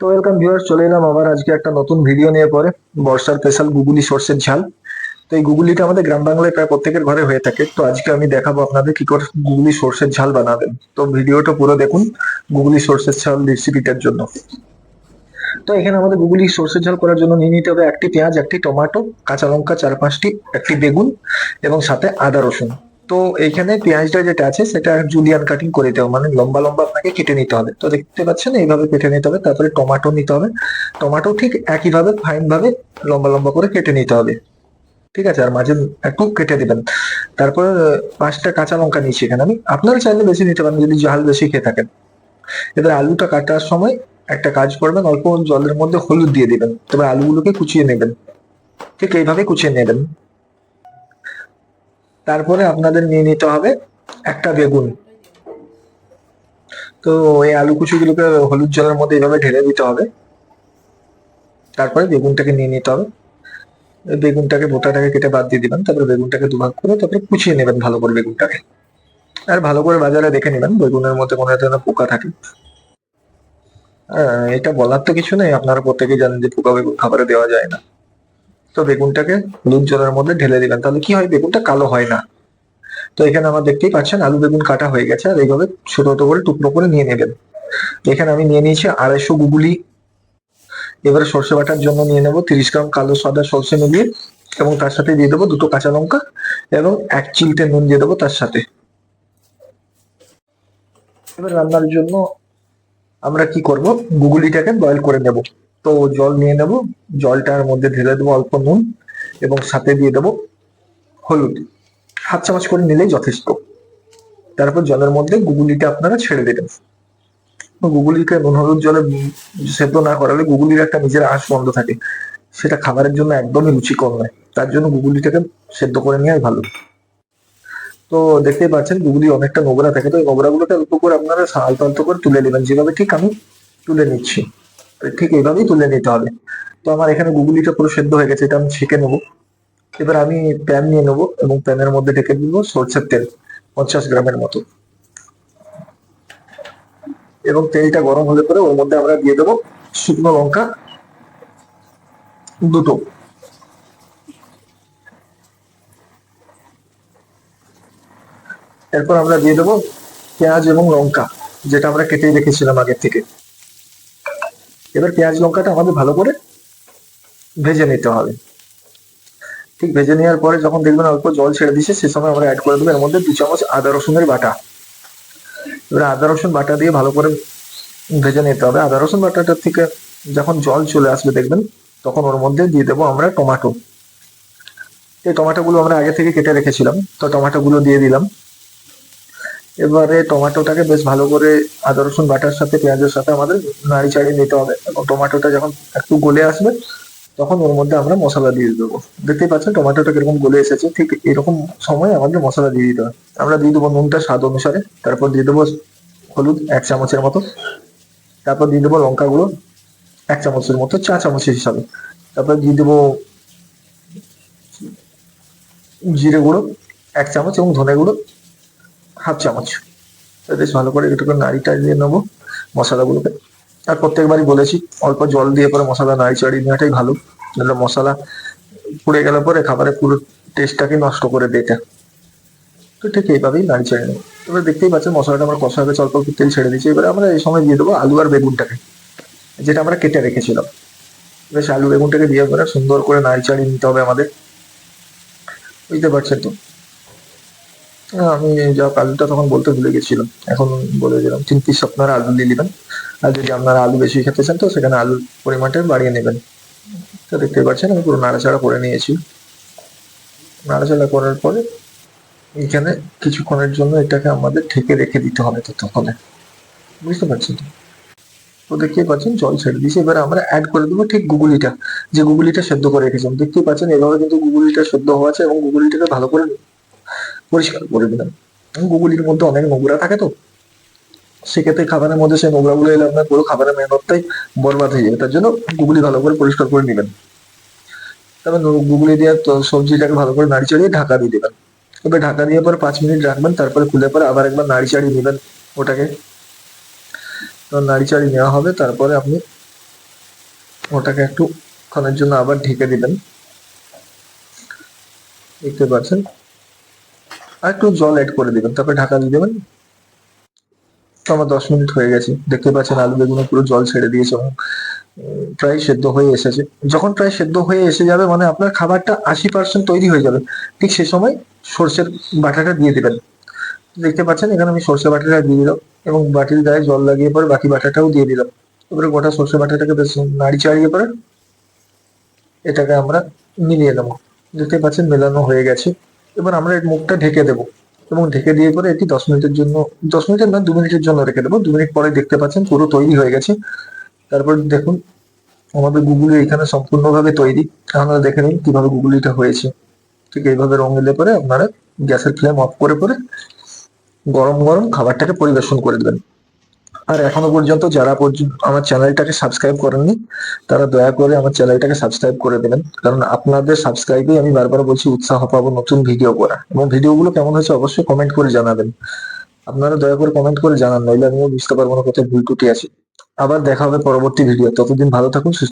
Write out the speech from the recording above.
তো welcome viewers চলে এলাম আবার। আজকে একটা নতুন ভিডিও নিয়ে পরে। বর্ষার স্পেশাল গুগলি সর্ষের ঝাল। তো এই গুগলিটা আমাদের গ্রাম বাংলায় প্রায় প্রত্যেকের ঘরে হয়ে থাকে। তো আজকে আমি দেখাবো আপনাদের কি করে গুগলি সর্ষের ঝাল বানাবেন। তো ভিডিওটা পুরো দেখুন গুগলি সর্ষের ঝাল রেসিপিটার জন্য। তো এখানে আমাদের গুগলি সর্ষের ঝাল করার জন্য নিয়ে নিতে হবে একটি পেঁয়াজ, একটি টমেটো, কাঁচা লঙ্কা চার পাঁচটি, একটি বেগুন এবং সাথে আদা রসুন। তো এইখানে পেঁয়াজটা যেটা আছে, সেটা জুলিয়ান কাটিং করে হবে। মানে লম্বা লম্বা আপনাকে কেটে নিতে হবে। তো দেখতে পাচ্ছেন, এইভাবে কেটে নিতে হবে। তারপরে টমাটো নিতে হবে। টমাটো ঠিক একইভাবে ফাইন ভাবে লম্বা লম্বা করে কেটে নিতে হবে। ঠিক আছে? আর মাঝে একটু কেটে দিবেন। তারপর পাঁচটা কাঁচা লঙ্কা নিয়েছি এখানে আমি। আপনারা চাইলে বেশি নিতে পারেন, যদি ঝাল বেশি খেয়ে থাকেন। এবার আলুটা কাটার সময় একটা কাজ করবেন, অল্প জলের মধ্যে হলুদ দিয়ে দিবেন। তবে আলুগুলোকে কুচিয়ে নেবেন। ঠিক এইভাবে কুচিয়ে নেবেন। তারপরে আপনাদের নিয়ে নিতে হবে একটা বেগুন। তো এই আলু কুচিগুলোকে হলুদ জলের মধ্যে এইভাবে ঢেলে দিতে হবে। তারপরে বেগুনটাকে নিয়ে নিতে হবে। বেগুনটাকে বোটাটাকে কেটে বাদ দিয়ে দিবেন, তারপরে বেগুনটাকে দুভাগ করে তারপরে কুচিয়ে নেবেন ভালো করে বেগুনটাকে। আর ভালো করে বাজারে দেখে নেবেন, বেগুনের মধ্যে কোনো ধরনের পোকা থাকে। এটা বলার তো কিছু নেই, আপনারা প্রত্যেকেই জানেন যে পোকা বেগুন খাবারে দেওয়া যায় না। তো বেগুনটাকে হলুদ জলের মধ্যে ঢেলে দিবেন তাহলে কি হয়? বেগুনটা কালো হয় না। তো এখানে আমার দেখতেই পাচ্ছেন আলু বেগুন কাটা হয়ে গেছে, আর এইভাবে ছোট ছোট করে টুকরো করে নিয়ে নেবেন। এখানে আমি নিয়ে নিয়েছি আড়াইশো গুগুলি। এবারে সর্ষে বাটার জন্য নিয়ে নেব তিরিশ গ্রাম কালো সাদা সর্ষে মিলিয়ে, এবং তার সাথে দিয়ে দেবো দুটো কাঁচা লঙ্কা, এবং এক চিলটে নুন দিয়ে দেবো তার সাথে। এবার রান্নার জন্য আমরা কি করব? গুগুলিটাকে বয়েল করে নেব। তো জল নিয়ে নেব। জলটার মধ্যে ঢেলে দেবো অল্প নুন এবং সাথে দিয়ে দেবো হলুদ। হাত চামচ করে নিলেই যথেষ্ট। তারপর জলের মধ্যে গুগুলিটা আপনারা ছেড়ে দেবেন। তো গুগুলিকে নুন, হলুদ, জলে সেদ্ধ না করালে গুগুলির একটা নিজের আঁশ বন্ধ থাকে। সেটা খাবারের জন্য একদমই রুচিকর নয়। তার জন্য গুগুলিটাকে সেদ্ধ করে নেওয়াই ভালো। তো দেখতেই পাচ্ছেন, গুগলি অনেকটা নোংরা থাকে। তো এই নোংরাগুলোকে অল্প করে আপনারা আলতো আলতো করে তুলে নেবেন। যেভাবে ঠিক আমি তুলে নিচ্ছি। ঠিক এইভাবেই তুলে নিতে হবে। তো আমার এখানে গুগলিটা পুরো সেদ্ধ হয়ে গেছে, এটা আমি ছেঁকে নেব। এবার আমি প্যান নিয়ে নেব এবং প্যানের মধ্যে ঢেকে দিব সরষের তেল, পঞ্চাশ গ্রামের মতো। এবং তেলটা গরম হলে পরে ওর মধ্যে আমরা দিয়ে দেবো শুকনো লঙ্কা, দুটো। এরপর আমরা দিয়ে দেবো পেঁয়াজ এবং লঙ্কা, যেটা আমরা কেটে রেখেছিলাম আগের থেকে। এবার পেঁয়াজ লঙ্কাটা আমাদের ভালো করে ভেজে নিতে হবে। ঠিক ভেজে নেওয়ার পরে যখন দেখবেন অল্প জল ছেড়ে দিচ্ছে সে সময় আমরা অ্যাড করে দেবো এর মধ্যে দু চামচ আদা রসুনের বাটা। এবার আদা রসুন বাটা দিয়ে ভালো করে ভেজে নিতে হবে। আদা রসুন বাটাটার থেকে যখন জল চলে আসবে দেখবেন, তখন ওর মধ্যে দিয়ে দেবো আমরা টমাটো। এই টমেটো গুলো আমরা আগে থেকে কেটে রেখেছিলাম, তো টমেটো গুলো দিয়ে দিলাম। এবারে টমেটোটাকে বেশ ভালো করে আদা, রসুন, বাটার সাথে, পেঁয়াজের সাথে আমাদের নাড়ি চাড়িয়ে নিতে হবে এবং টমেটোটা যখন একটু গলে আসবে, তখন ওর মধ্যে আমরা মশলা দিয়ে দেবো। দেখতেই পাচ্ছেন টমেটোটা কীরকম গলে এসেছে, ঠিক এরকম সময় আমাদের মশলা দিয়ে দিতে হবে। আমরা দিয়ে দেবো নুনটা স্বাদ অনুসারে, তারপর দিয়ে দেবো হলুদ এক চামচের মতো, তারপর দিয়ে দেবো লঙ্কা গুঁড়ো এক চামচের মতো, চা চামচের হিসাবে। তারপর দিয়ে দেবো জিরে গুঁড়ো এক চামচ এবং ধনে গুঁড়ো হাফ চামচ। বেশ ভালো করে একটু করে নাড়ি টাড়িয়ে নেব মশলাগুলোকে। আর প্রত্যেকবারই বলেছি, অল্প জল দিয়ে পরে মশলা নাড়ি চাড়িয়ে নেওয়াটাই ভালো। নাহলে মশলা পুড়ে গেলে পরে খাবারের পুরো টেস্টটাকে নষ্ট করে দেয় তো ঠিক এইভাবেই নাড়ি চাড়িয়ে নেব। এবার দেখতেই পাচ্ছেন মশলাটা আমার কষা হয়ে গেছে, অল্প তেল ছেড়ে দিচ্ছি এবারে আমরা এই সময় দিয়ে দেবো আলু আর বেগুনটাকে, যেটা আমরা কেটে রেখেছিলাম। বেশ আলু বেগুনটাকে দিয়ে করে সুন্দর করে নাড়ি চাড়িয়ে নিতে হবে আমাদের। বুঝতে পারছেন তো? আমি যা আলুটা তখন বলতে ভুলে গেছিলাম। এখন বলে দিলাম, তিন পিস আপনারা আলু দিয়ে নেবেন আর যদি আপনারা আলু বেশি খেতে চান, তো সেখানে আলুর পরিমাণটা বাড়িয়ে নেবেন। তো দেখতে পাচ্ছেন, আমি পুরো নাড়াচাড়া করে নিয়েছি। নাড়াচাড়া করার পরে এখানে কিছুক্ষণের জন্য এটাকে আমাদের ঠেকে রেখে দিতে হবে তো ততক্ষণে। বুঝতে পারছেন তো? তো দেখতেই পাচ্ছেন, জল ছেড়ে দিয়েছি। এবারে আমরা অ্যাড করে দেবো ঠিক গুগলিটা, যে গুগলিটা সেদ্ধ করে রেখেছিলাম। দেখতেই পাচ্ছেন, এভাবে কিন্তু গুগলিটা সেদ্ধ হওয়া আছে এবং গুগলিটাকে ভালো করে পরিষ্কার করে দিলাম। গুগলির মধ্যে অনেক নোংরা থাকে তো। সেক্ষেত্রে খাবারের মধ্যে সেই নোংরাগুলো এলে আপনার পুরো খাবারের মেহনতটাই বরবাদ হয়ে যাবে তার জন্য গুগলি ভালো করে পরিষ্কার করে নেবেন। তারপর গুগলি দিয়ে সবজিটাকে ভালো করে নাড়ি চাড়িয়ে ঢাকা দিয়ে দেবেন। এবার ঢাকা দিয়ে পরে পাঁচ মিনিট রাখবেন, তারপরে খুলে পরে আবার একবার নাড়ি চাড়িয়ে নেবেন ওটাকে। নাড়ি চাড়িয়ে নেওয়া হবে, তারপরে আপনি ওটাকে একটু ক্ষণের জন্য আবার ঢেকে দিবেন। দেখতে পাচ্ছেন? আর একটু জল অ্যাড করে দেবেন, তারপরে ঢাকা দিয়ে দেবেন। তো আমার দশ মিনিট হয়ে গেছে। দেখতে পাচ্ছেন আলু বেগুনে পুরো জল ছেড়ে দিয়েছে এবং প্রায় সেদ্ধ হয়ে এসেছে। যখন প্রায় সেদ্ধ হয়ে এসে যাবে মানে আপনার খাবারটা আশি পার্সেন্ট তৈরি হয়ে যাবে। ঠিক সে সময় সর্ষের বাটাটা দিয়ে দেবেন। দেখতে পাচ্ছেন, এখানে আমি সর্ষে বাটাটা দিয়ে দিলাম এবং বাটির গায়ে জল লাগিয়ে পরে বাকি বাটাটাও দিয়ে দিলাম। এবারে গোটা সর্ষে বাটাটাকে বেশ নাড়ি চাড়িয়ে পরে এটাকে আমরা মিলিয়ে নেব। দেখতে পাচ্ছেন, মেলানো হয়ে গেছে। এবার আমরা এর মুখটা ঢেকে দেবো এবং ঢেকে দিয়ে পরে এটি দশ মিনিটের জন্য, দশ মিনিটের না দু মিনিটের জন্য রেখে দেবো। দু মিনিট পরে দেখতে পাচ্ছেন পুরো তৈরি হয়ে গেছে। তারপর দেখুন, আমাদের গুগলি এখানে সম্পূর্ণভাবে তৈরি। আপনারা দেখে নিন কীভাবে গুগলিটা হয়েছে। ঠিক এইভাবে রং এলে পরে আপনারা গ্যাসের ফ্লেম অফ করে পরে গরম গরম খাবারটাকে পরিবেশন করে দেবেন। আর এখনও পর্যন্ত যারা পর্যন্ত আমার চ্যানেলটাকে সাবস্ক্রাইব করেননি, তারা দয়া করে আমার চ্যানেলটাকে সাবস্ক্রাইব করে দেবেন। কারণ আপনাদের সাবস্ক্রাইবে আমি বারবার বলছি, উৎসাহ পাবো নতুন ভিডিও করা এবং ভিডিওগুলো কেমন হয়েছে অবশ্যই কমেন্ট করে জানাবেন। আপনারা দয়া করে কমেন্ট করে জানান, নইলে আমিও বুঝতে পারব না কোথায় ভুল টুটি আছে। আবার দেখা হবে পরবর্তী ভিডিও ততদিন ভালো থাকুন, সুস্থ